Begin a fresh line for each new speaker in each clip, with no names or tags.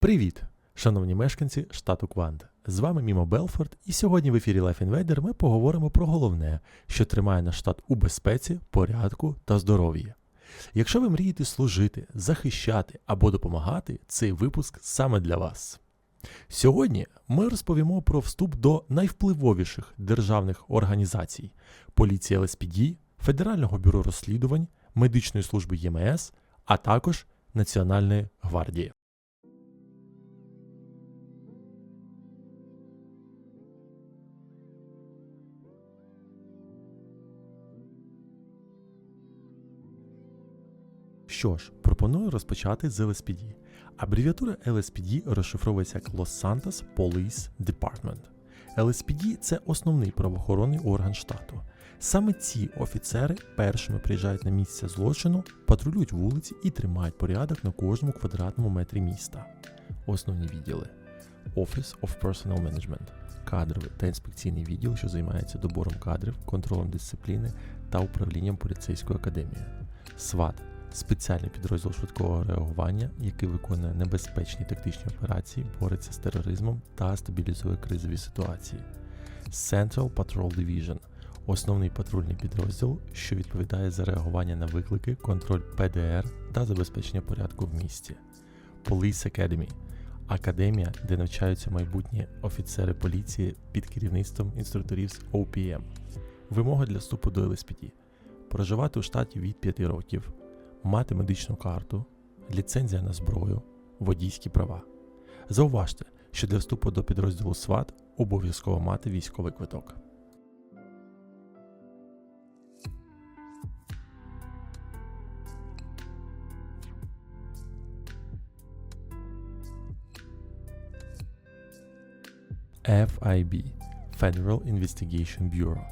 Привіт, шановні мешканці штату Квант. З вами Мімо Белфорд, і сьогодні в ефірі Life Invader ми поговоримо про головне, що тримає наш штат у безпеці, порядку та здоров'ї. Якщо ви мрієте служити, захищати або допомагати, цей випуск саме для вас. Сьогодні ми розповімо про вступ до найвпливовіших державних організацій поліції ЛСПД, Федерального бюро розслідувань, медичної служби ЄМС, а також Національної гвардії. Що ж, пропоную розпочати з LSPD. Абревіатура LSPD розшифровується як Los Santos Police Department. LSPD – це основний правоохоронний орган штату. Саме ці офіцери першими приїжджають на місце злочину, патрулюють вулиці і тримають порядок на кожному квадратному метрі міста. Основні відділи: Office of Personnel Management – кадровий та інспекційний відділ, що займається добором кадрів, контролем дисципліни та управлінням поліцейською академією. SWAT – спеціальний підрозділ швидкого реагування, який виконує небезпечні тактичні операції, бореться з тероризмом та стабілізує кризові ситуації. Central Patrol Division – основний патрульний підрозділ, що відповідає за реагування на виклики, контроль ПДР та забезпечення порядку в місті. Police Academy – академія, де навчаються майбутні офіцери поліції під керівництвом інструкторів з OPM. Вимоги для вступу до ЛСПД – проживати у штаті від 5 років, мати медичну карту, ліцензія на зброю, водійські права. Зауважте, що для вступу до підрозділу СВАТ обов'язково мати військовий квиток. FIB Federal Investigation Bureau.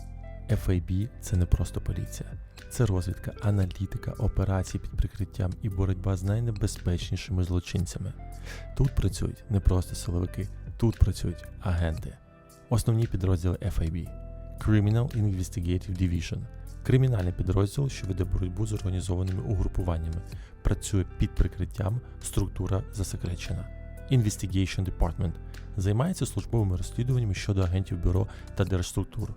FIB – це не просто поліція, це розвідка, аналітика, операції під прикриттям і боротьба з найнебезпечнішими злочинцями. Тут працюють не просто силовики, тут працюють агенти. Основні підрозділи FIB Criminal Investigative Division кримінальний підрозділ, що веде боротьбу з організованими угрупуваннями, працює під прикриттям, структура засекречена. Investigation Department займається службовими розслідуваннями щодо агентів бюро та держструктур.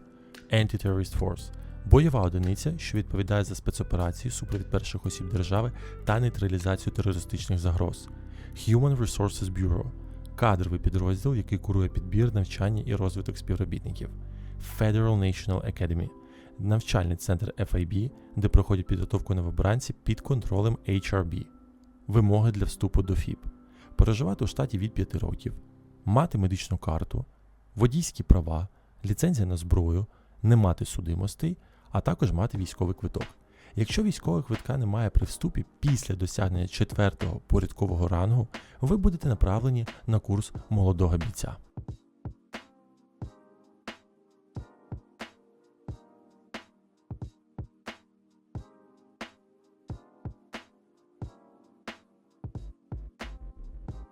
Anti-Terrorist Force бойова одиниця, що відповідає за спецоперації, супровід перших осіб держави та нейтралізацію терористичних загроз. Human Resources Bureau кадровий підрозділ, який курує підбір, навчання і розвиток співробітників. Federal National Academy навчальний центр FIB, де проходять підготовку новобранці під контролем HRB. Вимоги для вступу до ФІП. Проживати у штаті від 5 років, мати медичну карту, водійські права, ліцензія на зброю, не мати судимостей, а також мати військовий квиток. Якщо військового квитка немає при вступі після досягнення четвертого порядкового рангу, ви будете направлені на курс молодого бійця.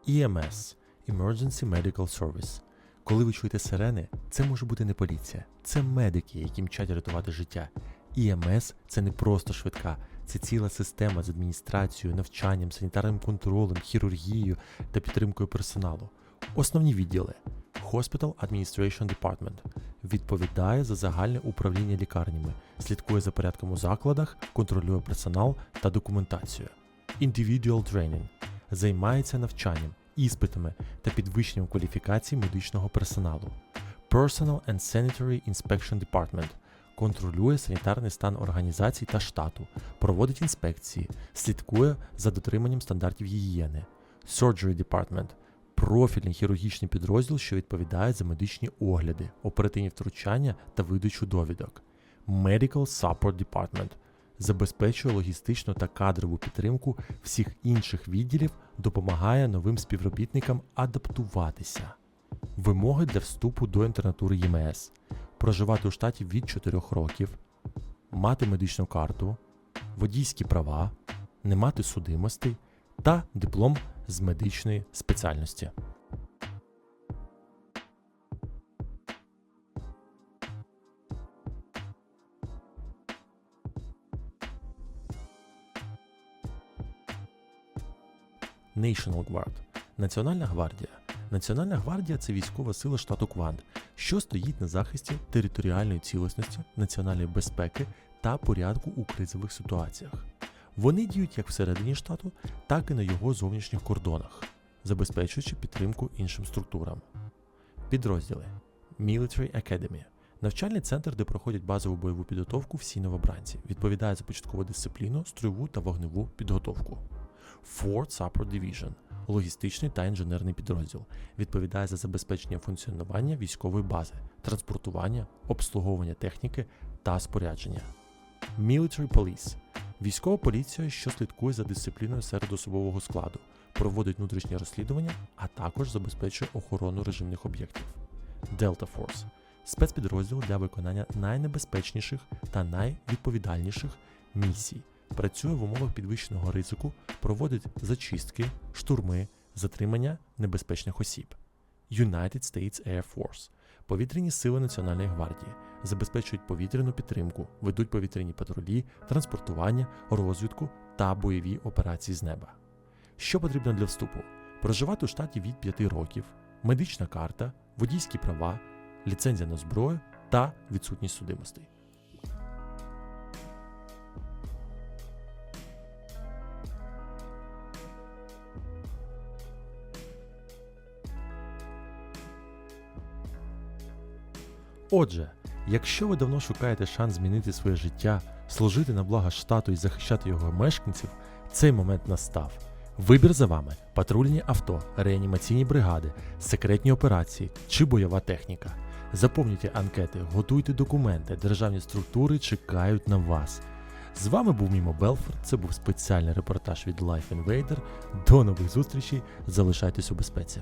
EMS Emergency Medical Service. Коли ви чуєте сирени, це може бути не поліція, це медики, які мчать рятувати життя. EMS – це не просто швидка, це ціла система з адміністрацією, навчанням, санітарним контролем, хірургією та підтримкою персоналу. Основні відділи Hospital Administration Department відповідає за загальне управління лікарнями, слідкує за порядком у закладах, контролює персонал та документацію. Individual Training займається навчанням, іспитами та підвищенням кваліфікації медичного персоналу. Personal and Sanitary Inspection Department контролює санітарний стан організацій та штату, проводить інспекції, слідкує за дотриманням стандартів гігієни. Surgery Department профільний хірургічний підрозділ, що відповідає за медичні огляди, оперативні втручання та видачу довідок. Medical Support Department забезпечує логістичну та кадрову підтримку всіх інших відділів, допомагає новим співробітникам адаптуватися. Вимоги для вступу до інтернатури ЄМС. Проживати у штаті від 4 років, мати медичну карту, водійські права, не мати судимостей. Та диплом з медичної спеціальності. National Guard Національна гвардія. Національна гвардія це військова сила штату Квант, що стоїть на захисті територіальної цілісності, національної безпеки та порядку у кризових ситуаціях. Вони діють як всередині штату, так і на його зовнішніх кордонах, забезпечуючи підтримку іншим структурам. Підрозділи Military Academy навчальний центр, де проходять базову бойову підготовку всі новобранці, відповідає за початкову дисципліну, строєву та вогневу підготовку. Fort Support Division логістичний та інженерний підрозділ, відповідає за забезпечення функціонування військової бази, транспортування, обслуговування техніки та спорядження. Military Police військова поліція, що слідкує за дисципліною серед особового складу, проводить внутрішнє розслідування, а також забезпечує охорону режимних об'єктів. Delta Force спецпідрозділ для виконання найнебезпечніших та найвідповідальніших місій. Працює в умовах підвищеного ризику, проводить зачистки, штурми, затримання небезпечних осіб. United States Air Force повітряні сили Національної гвардії забезпечують повітряну підтримку, ведуть повітряні патрулі, транспортування, розвідку та бойові операції з неба. Що потрібно для вступу? Проживати у штаті від 5 років, медична карта, водійські права, ліцензія на зброю та відсутність судимостей. Отже, якщо ви давно шукаєте шанс змінити своє життя, служити на благо штату і захищати його мешканців, цей момент настав. Вибір за вами: патрульні авто, реанімаційні бригади, секретні операції чи бойова техніка. Заповнюйте анкети, готуйте документи, державні структури чекають на вас. З вами був Мімо Белфорд. Це був спеціальний репортаж від Life Invader. До нових зустрічей. Залишайтесь у безпеці.